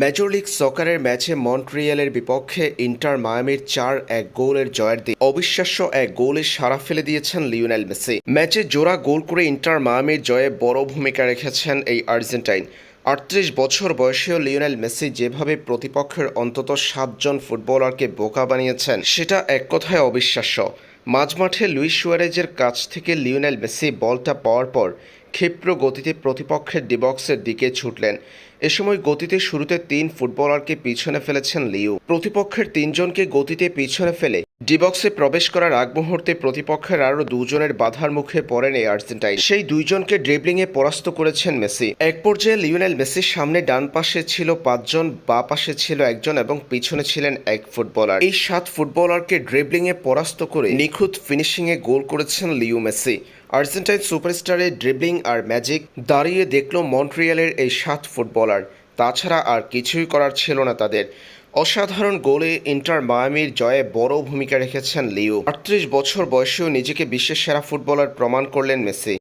Major league সকারের ম্যাচে মন্ট্রিয়ালের বিপক্ষে inter মায়ামির চার এক গোলের জয়ের দিন। অবিশ্বাস্য এক গোলে সাড়া ফেলে দিয়েছেন লিওনেল মেসি। ম্যাচে জোড়া গোল করে ইন্টার মায়ামির জয়ে বড় ভূমিকা রেখেছেন এই আর্জেন্টাইন। আটত্রিশ বছর বয়সেও লিওনেল মেসি যেভাবে প্রতিপক্ষের অন্তত সাতজন ফুটবলারকে বোকা বানিয়েছেন, সেটা এক কথায় অবিশ্বাস্য। মাঝমাঠে লুইস সুয়ারেজের কাছ থেকে লিওনেল মেসি বলটা পাওয়ার পর ক্ষিপ্র গতিতে প্রতিপক্ষের ডিবক্সের দিকে ছুটলেন। এ সময় গতিতে শুরুতে তিন ফুটবলারকে পিছনে ফেলেছেন লিউ প্রতিপক্ষের তিনজনকে গতিতে পিছনে ফেলে ডিবক্সে প্রবেশ করার আগ মুহূর্তে প্রতিপক্ষের আরও দুজনের বাধার মুখে পড়েন এই আর্জেন্টাইন। সেই দুইজনকে ড্রিবলিংয়ে পরাস্ত করেছেন মেসি। এক পর্যায়ে লিওনেল মেসির সামনে ডান পাশে ছিল পাঁচজন, বা পাশে ছিল একজন এবং পিছনে ছিলেন এক ফুটবলার। এই সাত ফুটবলারকে ড্রিবলিংয়ে পরাস্ত করে নিখুঁত ফিনিশিংয়ে গোল করেছেন লিও মেসি। আর্জেন্টাইন সুপারস্টারের ড্রিবলিং আর ম্যাজিক দাঁড়িয়ে দেখল মন্ট্রিয়ালের এই সাত ফুটবলার। তাছাড়া আর কিছুই করার ছিল না তাদের। অসাধারণ গোলে ইন্টার মায়ামির জয়ে বড় ভূমিকা রেখেছেন লিও। আটত্রিশ বছর বয়সেও নিজেকে বিশ্বের সেরা ফুটবলার প্রমাণ করলেন মেসি।